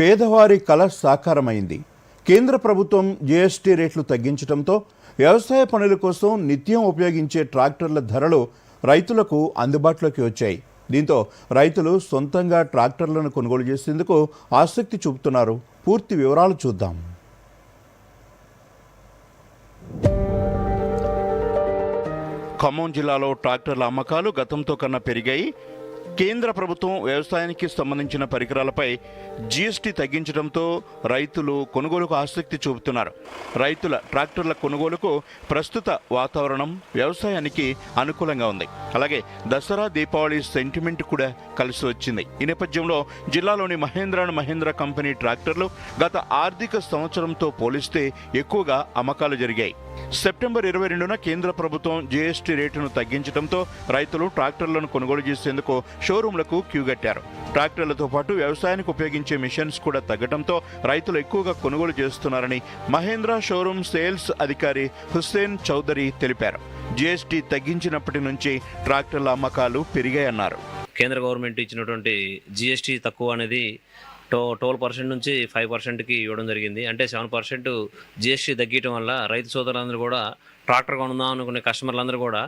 పేదవారి కల సాకారమైంది. కేంద్ర ప్రభుత్వం జీఎస్టీ రేట్లు తగ్గించడంతో వ్యవసాయ పనుల కోసం నిత్యం ఉపయోగించే ట్రాక్టర్ల ధరలు రైతులకు అందుబాటులోకి వచ్చాయి. దీంతో రైతులు సొంతంగా ట్రాక్టర్లను కొనుగోలు చేసేందుకు ఆసక్తి చూపుతున్నారు. పూర్తి వివరాలు చూద్దాం. ఖమ్మం జిల్లాలో ట్రాక్టర్ల అమ్మకాలు గతంతో కన్నా పెరిగాయి. కేంద్ర ప్రభుత్వం వ్యవసాయానికి సంబంధించిన పరికరాలపై జీఎస్టీ తగ్గించడంతో రైతులు కొనుగోలుకు ఆసక్తి చూపుతున్నారు. రైతుల ట్రాక్టర్ల కొనుగోలుకు ప్రస్తుత వాతావరణం వ్యవసాయానికి అనుకూలంగా ఉంది. అలాగే దసరా దీపావళి సెంటిమెంట్ కూడా కలిసి వచ్చింది. ఈ నేపథ్యంలో జిల్లాలోని మహేంద్ర అండ్ మహేంద్ర కంపెనీ ట్రాక్టర్లు గత ఆర్థిక సంవత్సరంతో పోలిస్తే ఎక్కువగా అమ్మకాలు జరిగాయి. సెప్టెంబర్ ఇరవై రెండున కేంద్ర ప్రభుత్వం జీఎస్టీ రేటును తగ్గించడంతో రైతులు ట్రాక్టర్లను కొనుగోలు చేసేందుకు షోరూంలకు క్యూ కట్టారు. ట్రాక్టర్లతో పాటు వ్యవసాయానికి ఉపయోగించే మిషన్స్ కూడా తగ్గడంతో రైతులు ఎక్కువగా కొనుగోలు చేస్తున్నారని మహేంద్ర షోరూం సేల్స్ అధికారి హుస్సేన్ చౌదరి తెలిపారు. జీఎస్టీ తగ్గించినప్పటి నుంచి ట్రాక్టర్ల అమ్మకాలు పెరిగాయన్నారు. కేంద్ర గవర్నమెంట్ ఇచ్చినటువంటి జీఎస్టీ తక్కువ అనేది టో టోల్ పర్సెంట్ నుంచి ఫైవ్ పర్సెంట్కి ఇవ్వడం జరిగింది. అంటే సెవెన్ పర్సెంట్ జిఎస్టీ తగ్గించడం వల్ల రైతు సోదరులందరూ కూడా ట్రాక్టర్ కొనుందాం అనుకునే కస్టమర్లందరూ కూడా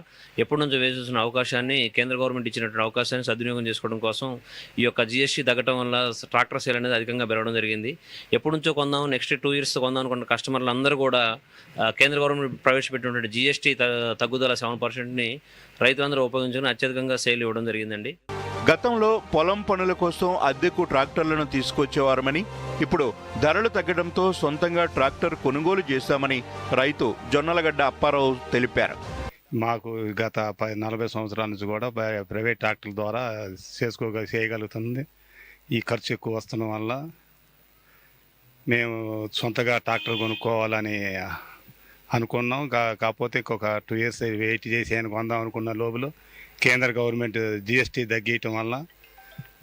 ఎప్పటి నుంచో వేసేసిన అవకాశాన్ని కేంద్ర గవర్నమెంట్ ఇచ్చినటువంటి అవకాశాన్ని సద్వినియోగం చేసుకోవడం కోసం ఈ యొక్క జిఎస్టీ తగ్గడం వల్ల ట్రాక్టర్ సేల్ అనేది అధికంగా పెరగడం జరిగింది. ఎప్పటి నుంచో కొందాం నెక్స్ట్ టూ ఇయర్స్ కొందాం అనుకున్న కస్టమర్లు అందరూ కూడా కేంద్ర గవర్నమెంట్ ప్రవేశపెట్టినటువంటి జిఎస్టీ తగ్గుదల సెవెన్ పర్సెంట్ని రైతులందరూ ఉపయోగించుకుని అత్యధికంగా సేల్ ఇవ్వడం జరిగిందండి. గతంలో పొలం పనుల కోసం అద్దెకు ట్రాక్టర్లను తీసుకొచ్చేవారమని ఇప్పుడు ధరలు తగ్గడంతో సొంతంగా ట్రాక్టర్ కొనుగోలు చేశామని రైతు జొన్నలగడ్డ అప్పారావు తెలిపారు. మాకు గత నలభై సంవత్సరాల నుంచి కూడా ప్రైవేట్ ట్రాక్టర్ల ద్వారా చేసుకోగ చేయగలుగుతుంది. ఈ ఖర్చు ఎక్కువ వస్తున్న వల్ల మేము సొంతగా ట్రాక్టర్ కొనుక్కోవాలని అనుకున్నాం. కా- కాకపోతే ఇంకొక టూ ఇయర్స్ వెయిట్ చేసి ఆయన కొందాం అనుకున్న లోపల కేంద్ర గవర్నమెంట్ జిఎస్టీ తగ్గించడం వల్ల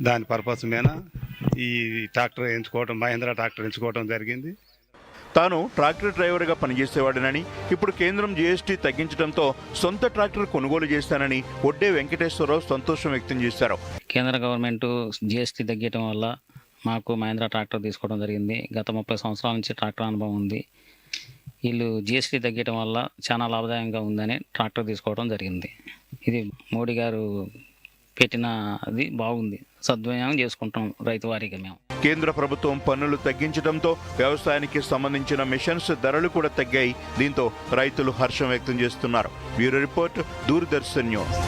దాని పర్పస్ మీద ఈ ట్రాక్టర్ ఎంచుకోవడం మహేంద్ర ట్రాక్టర్ ఎంచుకోవడం జరిగింది. తాను ట్రాక్టర్ డ్రైవర్గా పనిచేసేవాడినని ఇప్పుడు కేంద్రం జీఎస్టీ తగ్గించడంతో సొంత ట్రాక్టర్ కొనుగోలు చేస్తానని ఒడ్డే వెంకటేశ్వరరావు సంతోషం వ్యక్తం చేశారు. కేంద్ర గవర్నమెంట్ జిఎస్టీ తగ్గటం వల్ల మాకు మహేంద్ర ట్రాక్టర్ తీసుకోవడం జరిగింది. గత ముప్పై సంవత్సరాల నుంచి ట్రాక్టర్ అనుభవం ఉంది. వీళ్ళు జిఎస్టీ తగ్గటం వల్ల చాలా లాభదాయంగా ఉందని ట్రాక్టర్ తీసుకోవడం జరిగింది. ఇది మోడీ గారు పెట్టిన అది బాగుంది. సద్వినియోగం చేసుకుంటాం రైతు వారికి మేము. కేంద్ర ప్రభుత్వం పన్నులు తగ్గించడంతో వ్యవసాయానికి సంబంధించిన మిషన్స్ ధరలు కూడా తగ్గాయి. దీంతో రైతులు హర్షం వ్యక్తం చేస్తున్నారు. Bureau report Doordarshan news.